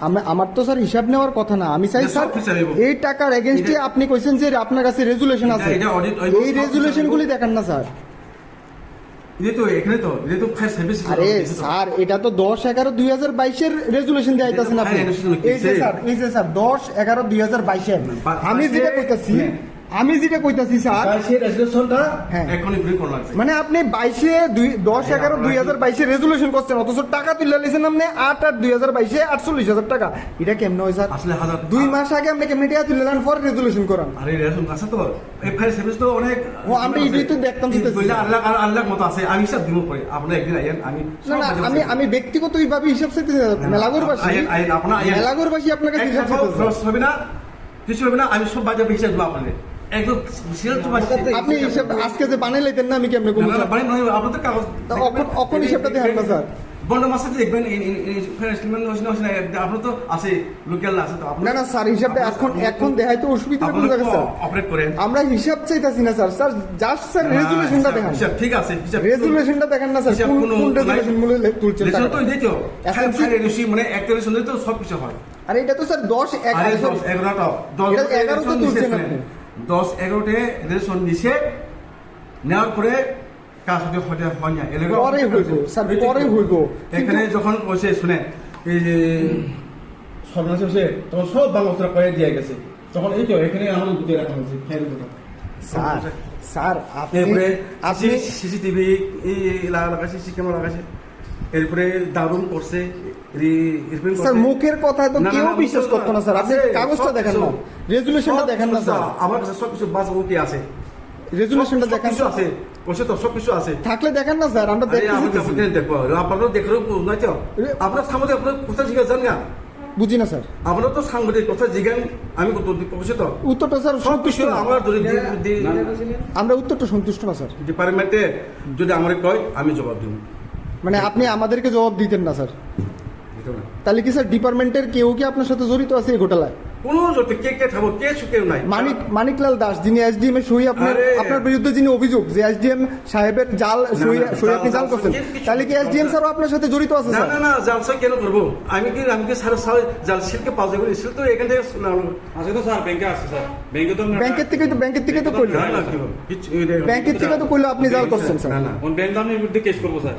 আমি- আমার তো স্যার হিসাব নেওয়ার কথা না। আমি চাই স্যার। এই টাকার এগেনস্টে আপনি কইছেন যে আপনার কাছে রেজুলেশন আছে। এই সব রেজুলেশন গুলি দেখান না স্যার। আরে স্যার এটা তো দশ এগারো দুই হাজার বাইশের রেজুলেশন দিয়ে আইতাছেন আপনি? এই যে স্যার এই যে স্যার দশ এগারো দুই হাজার বাইশের। আমি যেটা কইতাছি হ্যাঁ। আমি যেটা কইতাছি স্যার হ্যাঁ। মানে আপনি বাইশে দুই দশ হ্যাঁ, এগারো দুই হাজার বাইশে রেজুলেশন করছেন অথচ টাকা তুলে লিখেছেন আপনি আট আট দুই হাজার বাইশে আটচল্লিশ হাজার টাকা। এটা কেমনে হয় স্যার? আসলে হাজার দুই মাস আগে আপনি কেমনে টাকা তুলে নেন পর রেজুলেশন করান। আরে রেশন আছে তো। এই সার্ভিস তো অনেক ও, আমরা এটাই তো দেখতাম আল্লাহ আল্লাহ মতো আছে। আমি সব দিব পরে। আপনি একদিন আইয়েন আমি না না আমি আমি ব্যক্তিগত এইভাবে হিসাব চাইতেছি না। মেলাগরবাসী আইন- আইন, আপনার আইন। মেলাগরবাসী আপনার কাছে হিসাব চাইতেছে। হবে না কিছু হবে না আমি সব বাজার হিসাব দেবো আপনাদের। একদম আপনি আজকে যে বানাই লাইতেন না আমি কেমনে স্যার? আপনাদের কাগজ হিসাবটা দেখান না, স্যার। বন্ড মাসে দেখবেন আপনার তো আছে লোকাল আছে তো না না স্যার হিসাবটা এখন এখন দেখাই তো অসুবিধা কোন জায়গায় স্যার। অপারেট করেন। আমরা হিসাব চাইতাছি না স্যার। স্যার জাস্ট স্যার রেজুলেশনটা দেখান। হিসাব, ঠিক আছে হিসাব- রেজুলেশনটা দেখেন না স্যার। কোন কোন রেজুলেশন মূল্য তুলছেন রেশন তো? এটাই তো রেশি মানে একটা রেশন তো সব কিছু হয়। আর এটা তো স্যার দশ এক আরে sorry, দশ এগারোটা দশ এটা এগারো তো রেশন তুলছেন আপনি। দশ এগারোটে রেশন নিছে নেওয়ার পরে কাজ হতে হতে হয় না। এলাকা পরে হইব, স্যার, পরে হইব। এখানে যখন বসে শুনে এই যে সর্বনাশ হয়েছে তখন সব বাংলা করে দিয়ে গেছে। তখন এই তো এখানে আমাদের গুটিয়ে রাখা হয়েছে খেয়াল স্যার স্যার আপনি সিসিটিভি এই লাগাছে সিসি ক্যামেরা লাগাছে এরপরে দারুণ করছে স্যার মুখের কথায় তো কেউ বিশ্বাস করতো না স্যার আপনি কাগজটা দেখেন না। রেজুলেশনটা সব দেখেন না কিছু স্যার আমার কাছে সব কিছু বাস ওকে আছে রেজুলেশনটা দেখেন আছে বসে তো সব আছে থাকলে দেখেন না স্যার আমরা তো আপনার সামনে আপনার কোথায় জিজ্ঞাসা জান না বুঝি না স্যার আপনার তো সাংবাদিক কথা জিজ্ঞান আমি তো উত্তরটা স্যার সব সন্তুষ্ট না। আমার যদি আমরা উত্তরটা সন্তুষ্ট না স্যার ডিপার্টমেন্টে যদি আমার কয় আমি জবাব দিব মানে আপনি আমাদেরকে জবাব দিতেন না স্যার তাহলে কি স্যার ডিপার্টমেন্টের কেউ কি আপনার সাথে জড়িত আছে এই ঘটনায় কোনো জোটে কে কে থাকব কে সুকেও নাই মানিক মানিকলাল দাস যিনি এসডিএম এর সই আপনার আপনার বিরুদ্ধে যিনি অভিযোগ যে এসডিএম সাহেবের জাল সই সই আপনি জাল- করছেন তাহলে কি এসডিএম স্যারও আপনার সাথে জড়িত আছে না স্যার না না জালসা কেন করব আমি কি আমি কি সারা সারা জাল সিলকে পাওয়া যাবে সিল তো এখান থেকে আছে তো স্যার ব্যাংকে আছে স্যার ব্যাংকে তো ব্যাংকের থেকে তো ব্যাংকের থেকে তো কইলো ব্যাংকের থেকে তো কইলো আপনি জাল করছেন স্যার না না কোন ব্যাংক আমি বিরুদ্ধে কেস করব স্যার